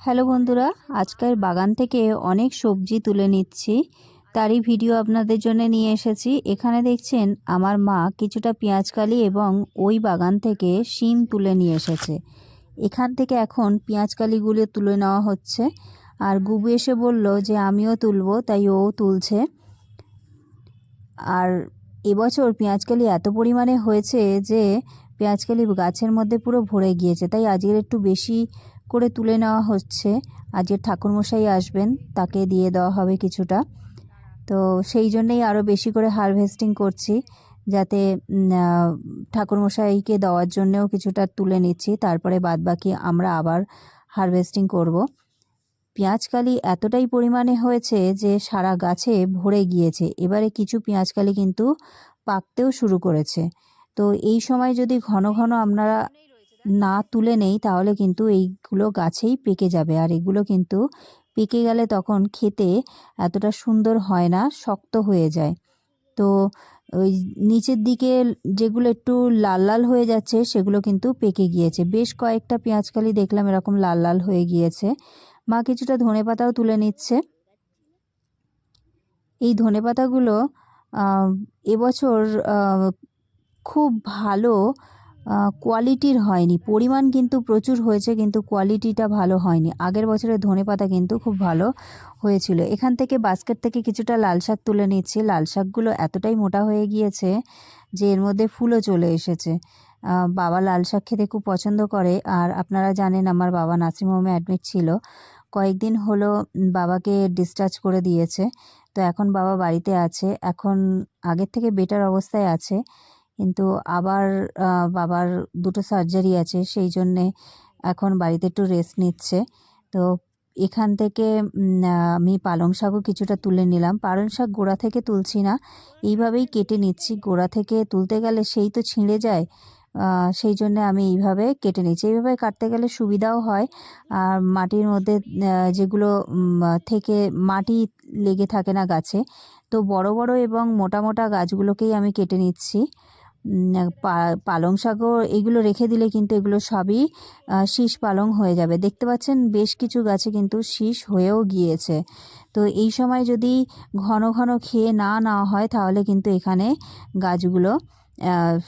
Hello বন্ধুরা, আজকের বাগান থেকে অনেক সবজি তুলে নিচ্ছি। তারই ভিডিও আপনাদের জন্য নিয়ে এসেছি। এখানে দেখছেন, আমার মা কিছুটা পেঁয়াজকালি এবং ওই বাগান থেকে শিম তুলে নিয়ে এসেছে। এখান থেকে এখন পেঁয়াজকালিগুলো তুলে নেওয়া হচ্ছে। আর গুবু এসে বলল যে, আমিও তুলবো তাই ও তুলছে। আর এবছর পেঁয়াজকালি এত পরিমাণে হয়েছে যে, পেঁয়াজকালি গাছের মধ্যে পুরো ভরে গিয়েছে। তাই আজকের একটু বেশি করে তুলে নেওয়া হচ্ছে। আজকের ঠাকুরমশাই আসবেন, তাকে দিয়ে দেওয়া হবে কিছুটা। তো সেই জন্যেই আরও বেশি করে হারভেস্টিং করছি, যাতে ঠাকুরমশাইকে দেওয়ার জন্যেও কিছুটা তুলে নিচ্ছি। তারপরে বাদ বাকি আমরা আবার হারভেস্টিং করব। পেঁয়াজকালি এতটাই পরিমাণে হয়েছে যে সারা গাছে ভরে গিয়েছে। এবারে কিছু পেঁয়াজকালি কিন্তু পাকতেও শুরু করেছে। তো এই সময় যদি ঘন ঘন আপনারা না তুলে নেই, তাহলে কিন্তু এইগুলো গাছেই পেকে যাবে। আর এগুলো কিন্তু পেকে গেলে তখন খেতে এতটা সুন্দর হয় না, শক্ত হয়ে যায়। তো ওই নিচের দিকে যেগুলো একটু লাল লাল হয়ে যাচ্ছে, সেগুলো কিন্তু পেকে গিয়েছে। বেশ কয়েকটা পেঁয়াজকালি দেখলাম এরকম লাল লাল হয়ে গিয়েছে। মা কিছুটা ধনে পাতাও তুলে নিচ্ছে। এই ধনে পাতাগুলো এবছর খুব ভালো কোয়ালিটির হয়নি। পরিমাণ কিন্তু প্রচুর হয়েছে, কিন্তু কোয়ালিটিটা ভালো হয়নি। আগের বছরের ধনে পাতা কিন্তু খুব ভালো হয়েছিল। এখান থেকে বাস্কেট থেকে কিছুটা লাল শাক তুলে নিচ্ছি। লাল শাকগুলো এতটাই মোটা হয়ে গিয়েছে যে এর মধ্যে ফুলও চলে এসেছে। বাবা লাল শাক খেতে খুব পছন্দ করে। আর আপনারা জানেন, আমার বাবা নার্সিংহোমে অ্যাডমিট ছিল। কয়েকদিন হলো বাবাকে ডিসচার্জ করে দিয়েছে। তো এখন বাবা বাড়িতে আছে। এখন আগের থেকে বেটার অবস্থায় আছে। কিন্তু আবার বাবার দুটো সার্জারি আছে, সেই জন্যে এখন বাড়িতে একটু রেস্ট নিচ্ছে। তো এখান থেকে আমি পালং শাকও কিছুটা তুলে নিলাম। পালং শাক গোড়া থেকে তুলছি না, এইভাবেই কেটে নিচ্ছি। গোড়া থেকে তুলতে গেলে সেই তো ছিঁড়ে যায় সেই জন্যে আমি এইভাবে কেটে নিচ্ছি। এইভাবে কাটতে গেলে সুবিধাও হয়। আর মাটির মধ্যে যেগুলো থেকে মাটি লেগে থাকে না গাছে, তো বড় বড় এবং মোটা মোটা গাছগুলোকেই আমি কেটে নিচ্ছি। পালং শাকও এগুলো রেখে দিলে কিন্তু এগুলো সবই শীষ পালং হয়ে যাবে। দেখতে পাচ্ছেন বেশ কিছু গাছে কিন্তু শীষ হয়েও গিয়েছে। তো এই সময় যদি ঘন ঘন খেয়ে না নেওয়া হয় তাহলে কিন্তু এখানে গাছগুলো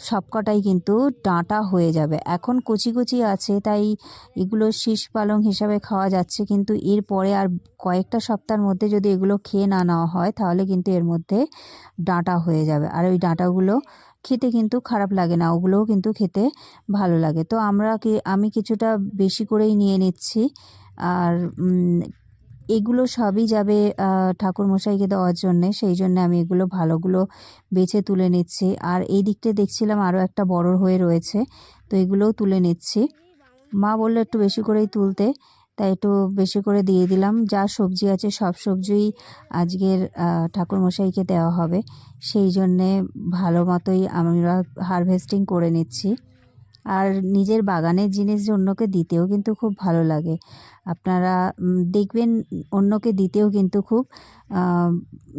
সবকটাই কিন্তু ডাঁটা হয়ে যাবে। এখন কচি কচি আছে, তাই এগুলো শীষ পালং হিসাবে খাওয়া যাচ্ছে, কিন্তু এরপরে আর কয়েকটা সপ্তাহের মধ্যে যদি এগুলো খেয়ে না নেওয়া হয়, তাহলে কিন্তু এর মধ্যে ডাঁটা হয়ে যাবে। আর ওই ডাঁটাগুলো খেতে কিন্তু খারাপ লাগে না, ওগুলোও কিন্তু খেতে ভালো লাগে। তো আমরা কি, আমি কিছুটা বেশি করেই নিয়ে নিচ্ছি। আর এগুলো সবই যাবে ঠাকুরমশাইকে দেওয়ার জন্যে। সেই জন্য আমি এগুলো ভালোগুলো বেছে তুলে নিচ্ছি। আর এই দিকটা দেখছিলাম আরও একটা বড় হয়ে রয়েছে, তো এগুলোও তুলে নিচ্ছি। মা বলল একটু বেশি করেই তুলতে, তাই একটু বেশি করে দিয়ে দিলাম। যা সবজি আছে সব সবজিই আজকের ঠাকুরমশাইকে দেওয়া হবে। সেই জন্যে ভালো মতোই আমরা হারভেস্টিং করে নিচ্ছি। আর নিজের বাগানের জিনিস অন্যকে দিতেও কিন্তু খুব ভালো লাগে। আপনারা দেখবেন অন্যকে দিতেও কিন্তু খুব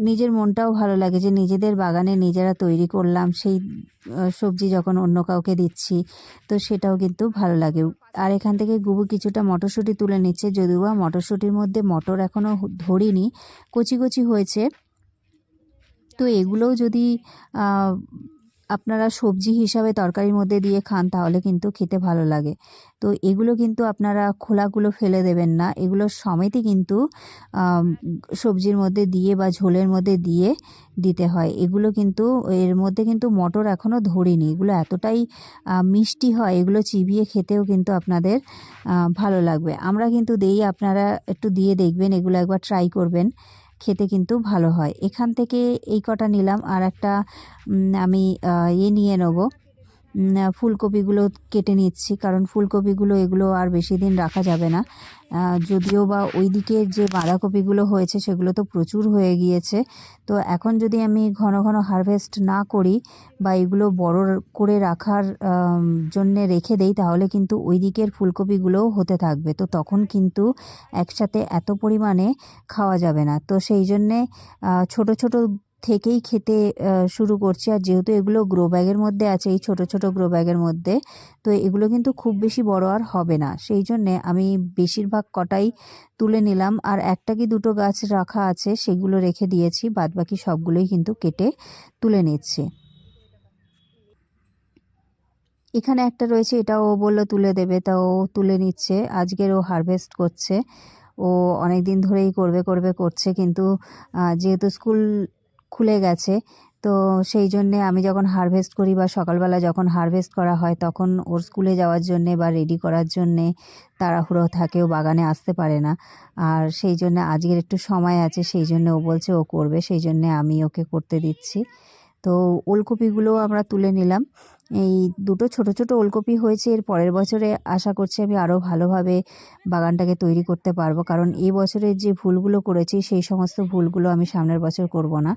নিজের মনটাও ভালো লাগে যে নিজেদের বাগানে নিজেরা তৈরি করলাম, সেই সবজি যখন অন্য কাউকে দিচ্ছি, তো সেটাও কিন্তু ভালো লাগে। আর এখান থেকে গুবু কিছুটা মটরশুঁটি তুলে নিচ্ছে, যদিও বা মটরশুঁটির মধ্যে মটর এখনও ধরিনি, কচি কচি হয়েছে। তো এগুলোও যদি আপনারা সবজি হিসাবে তরকারির মধ্যে দিয়ে খান, তাহলে কিন্তু খেতে ভালো লাগে। তো এগুলো কিন্তু আপনারা খোলাগুলো ফেলে দেবেন না। এগুলো সমেতই কিন্তু সবজির মধ্যে দিয়ে বা ঝোলের মধ্যে দিয়ে দিতে হয়। এগুলো কিন্তু, এর মধ্যে কিন্তু মটর এখনও ধরিনি। এগুলো এতটাই মিষ্টি হয়, এগুলো চিবিয়ে খেতেও কিন্তু আপনাদের ভালো লাগবে। আমরা কিন্তু দেই, আপনারা একটু দিয়ে দেখবেন, এগুলো একবার ট্রাই করবেন। খেতে কিন্তু ভালো হয়। এখান থেকে এই কটা নিলাম, আর একটা আমি ইয়ে নিয়ে নেব। ফুলকপিগুলো কেটে নিচ্ছি, কারণ ফুলকপিগুলো এগুলো আর বেশি দিন রাখা যাবে না। যদিও বা ওই দিকে যে বাঁধাকপিগুলো হয়েছে সেগুলো তো প্রচুর হয়ে গিয়েছে। তো এখন যদি আমি ঘন ঘন হারভেস্ট না করি বা এগুলো বড় করে রাখার জন্যে রেখে দেই, তাহলে কিন্তু ওই দিকের ফুলকপিগুলোও হতে থাকবে। তো তখন কিন্তু একসাথে এত পরিমাণে খাওয়া যাবে না। তো সেই জন্যে ছোট ছোট থেকেই খেতে শুরু করছি। আর যেহেতু এগুলো গ্রো ব্যাগের মধ্যে আছে, এই ছোট ছোট গ্রো ব্যাগের মধ্যে, তো এগুলো কিন্তু খুব বেশি বড় আর হবে না। সেই জন্যে আমি বেশিরভাগ কটাই তুলে নিলাম। আর একটা কি দুটো গাছ রাখা আছে, সেগুলো রেখে দিয়েছি। বাদবাকি সবগুলোই কিন্তু কেটে তুলে নিচ্ছে। এখানে একটা রয়েছে, এটা ও বলল তুলে দেবে, তা ও তুলে নিচ্ছে। আজকের ও হারভেস্ট করছে। ও অনেক দিন ধরেই করবে করবে, করছে। কিন্তু যেহেতু স্কুল খুলে গেছে। তো সেই জন্যে আমি যখন হারভেস্ট করি বা সকালবেলা যখন হারভেস্ট করা হয় তখন ওর স্কুলে যাওয়ার জন্যে বা রেডি করার জন্যে তাড়াহুড়ো থাকে, ও বাগানে আসতে পারে না। আর সেই জন্য আজকের একটু সময় আছে, সেই জন্য ও বলছে ও করবে, সেই জন্যে আমি ওকে করতে দিচ্ছি। তো ওলকপিগুলোও আমরা তুলে নিলাম। এই দুটো ছোট ছোট ওলকপি হয়েছে। এর পরের বছরে আশা করছি আমি আরও ভালোভাবে বাগানটাকে তৈরি করতে পারব। কারণ এই বছরের যে ভুলগুলো করেছি, সেই সমস্ত ভুলগুলো আমি সামনের বছর করব না।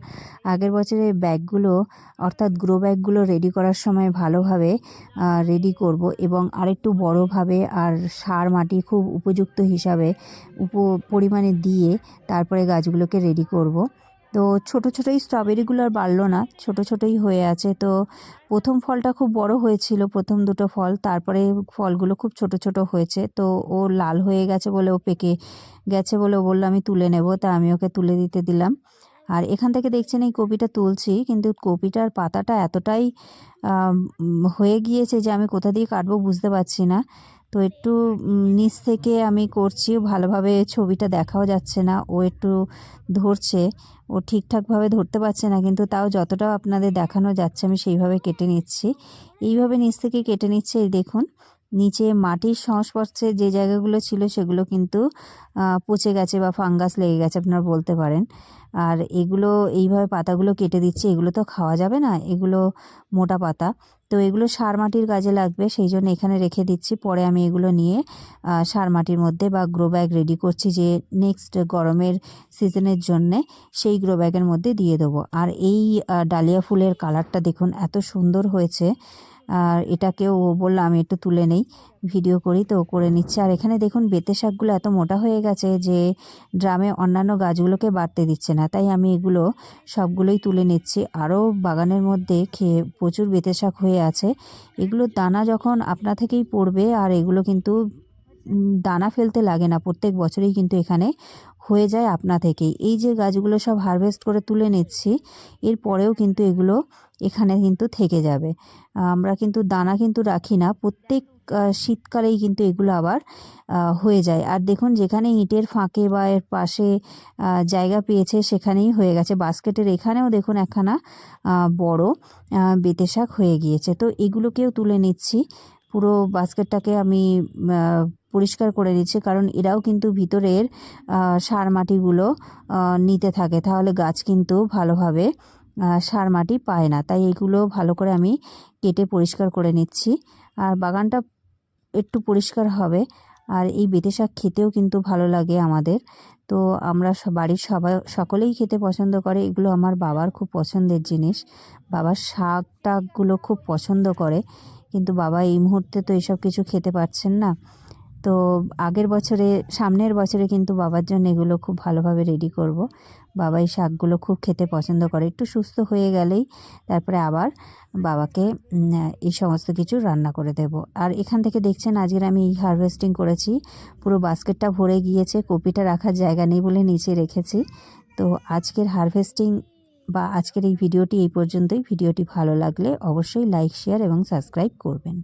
আগের বছরের ব্যাগগুলো, অর্থাৎ গ্রো ব্যাগগুলো রেডি করার সময় ভালোভাবে রেডি করব এবং আরেকটু বড়োভাবে আর সার, মাটি খুব উপযুক্ত হিসাবে, উপ, পরিমাণে দিয়ে তারপরে গাছগুলোকে রেডি করব। তো ছোট ছোটোই স্ট্রবেরিগুলো আর বাড়লো না, ছোট ছোটোই হয়ে আছে। তো প্রথম ফলটা খুব বড় হয়েছিল, প্রথম দুটো ফল, তারপরে ফলগুলো খুব ছোট ছোট হয়েছে। তো ও লাল হয়ে গেছে বলে ও পেকে গেছে বলে ও বলল, আমি তুলে নেব। তা আমি ওকে তুলে দিতে দিলাম। আর এখান থেকে দেখছেন এই কপিটা তুলছি, কিন্তু কপিটার পাতাটা এতটাই হয়ে গিয়েছে যে আমি কোথা দিয়ে কাটবো বুঝতে পারছি না। তো একটু নিচ থেকে আমি করছি, ভালোভাবে ছবিটা দেখাও যাচ্ছে না, ও একটু ধরছে, ও ঠিকঠাকভাবে ধরতে পারছে না, কিন্তু তাও যতটা আপনাদের দেখানো যাচ্ছে আমি সেইভাবে কেটে নিচ্ছি। এইভাবে নিচ থেকে কেটে নিচ্ছে দেখুন। নিচে মাটির সংস্পর্শে যে জায়গাগুলো ছিল সেগুলো কিন্তু পচে গেছে বা ফাঙ্গাস লেগে গেছে আপনারা বলতে পারেন। আর এগুলো এইভাবে পাতাগুলো কেটে দিচ্ছি, এগুলো তো খাওয়া যাবে না, এগুলো মোটা পাতা। তো এগুলো সার মাটির কাজে লাগবে, সেই জন্য এখানে রেখে দিচ্ছি। পরে আমি এগুলো নিয়ে সার মাটির মধ্যে বা গ্রো ব্যাগ রেডি করছি যে নেক্সট গরমের সিজনের জন্যে সেই গ্রো ব্যাগের মধ্যে দিয়ে দেবো। আর এই ডালিয়া ফুলের কালারটা দেখুন, এত সুন্দর হয়েছে। আর এটাকেও ও বলল, আমি একটু তুলে নেই, ভিডিও করি তো, করে নিচ্ছে। আর এখানে দেখুন, বেতে শাকগুলো এত মোটা হয়ে গেছে যে ড্রামে অন্যান্য গাছগুলোকে বাড়তে দিচ্ছে না। তাই আমি এগুলো সবগুলোই তুলে নিচ্ছি। আরও বাগানের মধ্যে খেয়ে প্রচুর বেতে শাক হয়ে আছে। এগুলোর দানা যখন আপনা থেকেই পড়বে, আর এগুলো কিন্তু দানা ফেলতে লাগে না। প্রত্যেক বছরেই কিন্তু এখানে হয়ে যায় আপনা থেকেই। এই যে গাছগুলো সব হারভেস্ট করে তুলে নিচ্ছি, এর পরেও কিন্তু এগুলো এখানে কিন্তু থেকে যাবে। আমরা কিন্তু দানা কিন্তু রাখি না, প্রত্যেক শীতকালেই কিন্তু এগুলো আবার হয়ে যায়। আর দেখুন যেখানে ইটের ফাঁকে বা এর পাশে জায়গা পেয়েছে সেখানেই হয়ে গেছে। বাস্কেটের এখানেও দেখুন একখানা বড় বেতে শাক হয়ে গিয়েছে। তো এগুলোকেও তুলে নিচ্ছি। পুরো বাস্কেটটাকে আমি পরিষ্কার করে নিচ্ছি, কারণ এরাও কিন্তু ভিতরের সার মাটিগুলো নিতে থাকে। তাহলে গাছ কিন্তু ভালোভাবে সার মাটি পায় না। তাই এগুলো ভালো করে আমি কেটে পরিষ্কার করে নিচ্ছি। আর বাগানটা একটু পরিষ্কার হবে। আর এই বেতে শাক খেতেও কিন্তু ভালো লাগে আমাদের। তো আমরা বাড়ির সবাই সকলেই খেতে পছন্দ করে। এগুলো আমার বাবার খুব পছন্দের জিনিস। বাবার শাক টাকগুলো খুব পছন্দ করে। কিন্তু বাবা এই মুহূর্তে তো এসব কিছু খেতে পারছেন না। তো আগের বছরে, সামনের বছরে কিন্তু বাবার জন্য এগুলো খুব ভালোভাবে রেডি করব। বাবা এই শাকগুলো খুব খেতে পছন্দ করে। একটু সুস্থ হয়ে গেলেই তারপরে আবার বাবাকে এই সমস্ত কিছু রান্না করে দেব। আর এখান থেকে দেখছেন আজকের আমি এই হারভেস্টিং করেছি। পুরো বাস্কেটটা ভরে গিয়েছে, কপিটা রাখার জায়গা নেই বলে নিচে রেখেছি। তো আজকের হারভেস্টিং বা আজকের এই ভিডিওটি এই পর্যন্তই। ভিডিওটি ভালো লাগলে অবশ্যই লাইক শেয়ার এবং সাবস্ক্রাইব করবেন।